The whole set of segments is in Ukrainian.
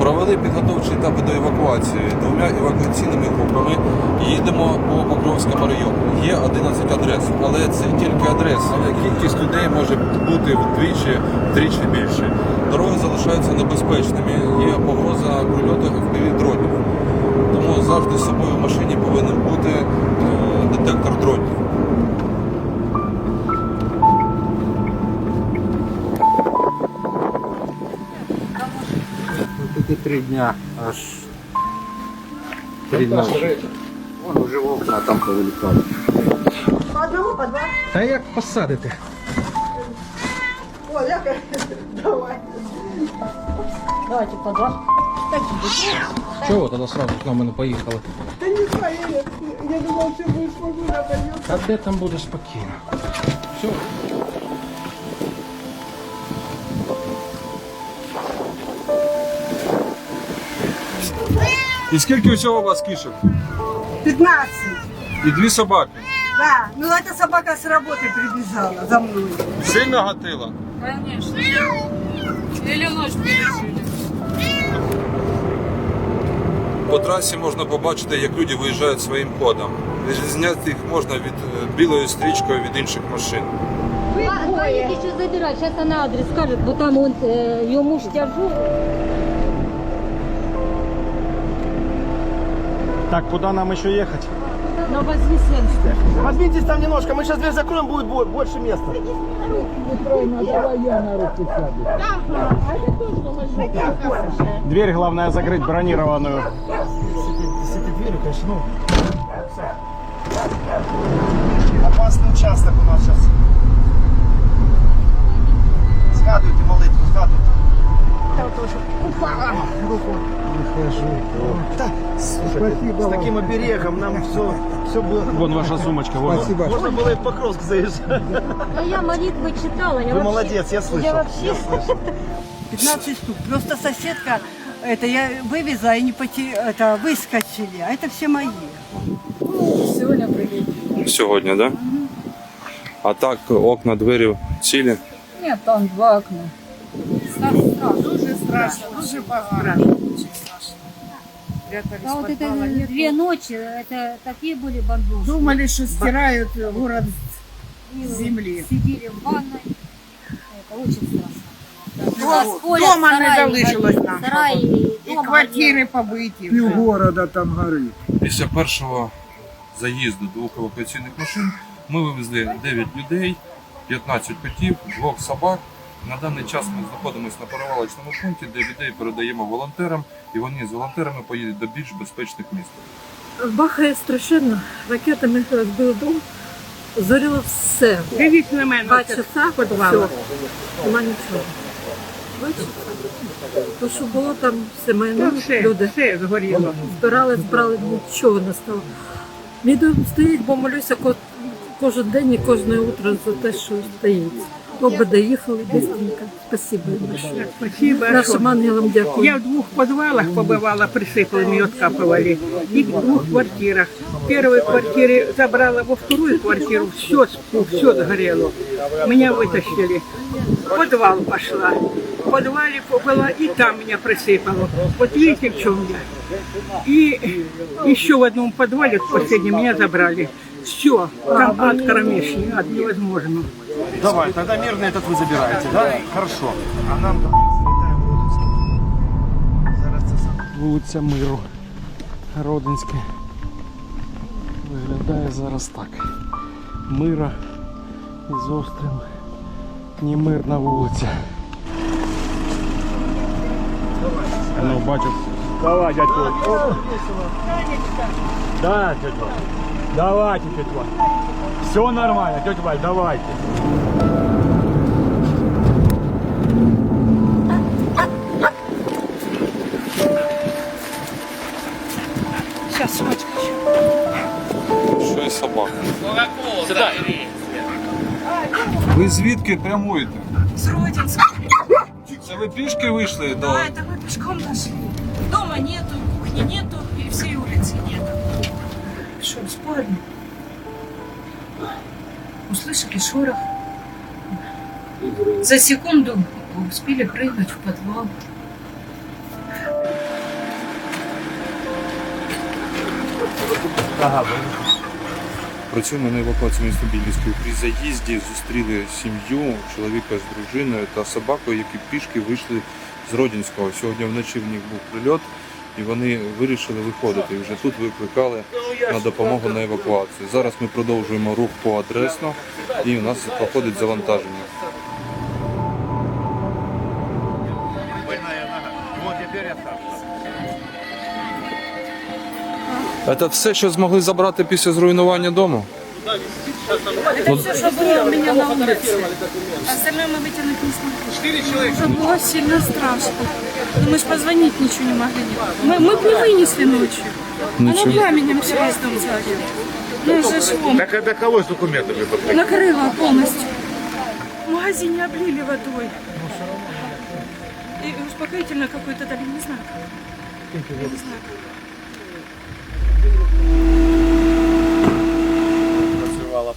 Провели підготовчі етапи до евакуації двома евакуаційними групами. Їдемо по Покровському району. Є 11 адрес, але це тільки адреси. Кількість людей може бути вдвічі, втричі більше. Дороги залишаються небезпечними. Є погроза прильоту в дронів. Тому завжди з собою в машині повинен бути е, детектор дронів. Три дня аж три ночі. Вон уже окна там повилікали. По одному, по два. Та як посадити? О, ляка. Давай. Давайте по два. Чого тоді сразу з нами не поїхали? Ты не поедешь. Я я думал, ты будешь погода. А де там буде спокійно? Все. І скільки усього у вас кішок? 15. І дві собаки. Да, ну эта собака с работы прибежала за мной. Сильно гатила? Конечно. Или ночь пережили. По трасі можна побачити, як люди виїжджають своїм ходом. Відрізняти їх можна від е, білою стрічкою від інших машин. Звоните, что забирать. Сейчас она адрес скажет, бо там он, э, ее муж тяжу. Так, куда нам еще ехать? На Вознесенскую. Возьмитесь там немножко, мы сейчас дверь закроем, будет бо- больше места. Дверь главное закрыть бронированную. Опасный участок у нас сейчас. Згадуйте молитву, згадуйте. Спасибо С таким оберегом нам все, все было. Вон ваша сумочка, вон. Спасибо. Можно было и в Покровск заезжать. А я молитвы читала. Я Вы вообще- молодец, я слышал. Я вообще... Я слышал. 15 штук. Просто соседка, это я вывезла, и не поте... это выскочили, а это все мои. Сегодня прилетели. Сьогодні, так? Да? А так, окна, двері цілі. Нет, там два окна. Дуже страшно, дуже багато. А вот это две ночи, это такие были бомбежки. Думали, что стирают город И с земли. Сидели в ванной. Это очень страшно. Дома- Нас колят, дома не сараи залишилось горят, нам. Сараи и І дома квартири побиті. Півгорода там горить. Після першого заїзду двох евакуаційних машин ми вивезли 9 людей, 15 котів, двох собак. на даний час ми знаходимося на перевалочному пункті, де людей передаємо волонтерам, і вони з волонтерами поїдуть до більш безпечних міст. Бахає страшенно, ракетами розбив дом, зоріло все. Дивіться на мене. Два часа все, нема нічого. Бачите? То, що було там все майно, люди все згоріло. збирали, збирали, нічого не стало. Мій дом стоїть, бо молюся ко- кожен день і кожне утро за те, що стоїть. Оба доїхали быстренько. Спасибо. їм большое. Спасибо. Нашим ангелам дякую. Я в двух подвалах побывала, присыпанными откапывали, и в двух квартирах. В первой квартире забрала, во вторую квартиру все, все сгорело. Меня вытащили. В подвал пошла. В подвале была, и там меня присыпало. Вот видите, в чем я. И еще в одном подвале, в последнем, меня забрали. Все, там ад кромешный, ад невозможно. Давай, тогда мирный этот вы забираете, да? Хорошо. А нам Вулиця Миру. Родинське. Виглядає зараз так. Мира із острим. Немирна вулиця. Ну, бачу. Давай, дядько. Да, Валь. Давайте, тетя Валь. Все нормально, тетя Валь, давайте. Що і собака. Ви звідки прямуєте? С Родинска. Це ви пішки вийшли до. Да, это мы пешком нашли. Дома нету, кухни нету, и всей улицы нету. пришел в спальню. Услышали шорох. За секунду успели прыгнуть в підвал. Ага, Працюємо на евакуацію міста Білівської. При заїзді зустріли сім'ю, чоловіка з дружиною та собакою, які пішки вийшли з Родінського. Сьогодні вночі в них був прильот і вони вирішили виходити. І вже тут викликали на допомогу на евакуацію. Зараз ми продовжуємо рух по адресно, і у нас проходить завантаження. Це все, що змогли забрати після зруйнування дому? Это все, что было у меня на улице. Остальное мы вытянуть не смогли. Уже было сильно страшно. Но мы ж позвонить ничего не могли. Мы, мы бы не вынесли ночью. Оно пламенем все весь дом залил. Ну, это ж вон. Так это кого с документами? Накрыло полностью. В магазине облили водой. И успокоительно какой-то дали, не знаю. Я не знаю.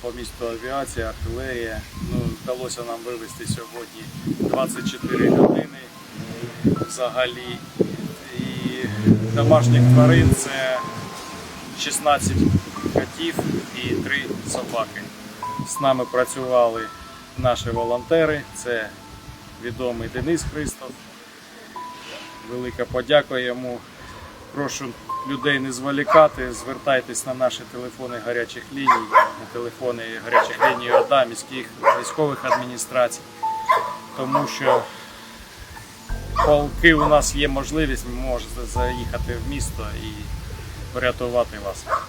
По місту авіація, артилерія. Ну, вдалося нам вивезти сьогодні 24 людини взагалі. І домашніх тварин це 16 котів і 3 собаки. З нами працювали наші волонтери, це відомий Денис Христов. Велика подяка йому. Прошу людей не зволікати, звертайтесь на наші телефони гарячих ліній, на телефони гарячих ліній ОДА, міських військових адміністрацій, тому що поки у нас є можливість, ви можете заїхати в місто і врятувати вас.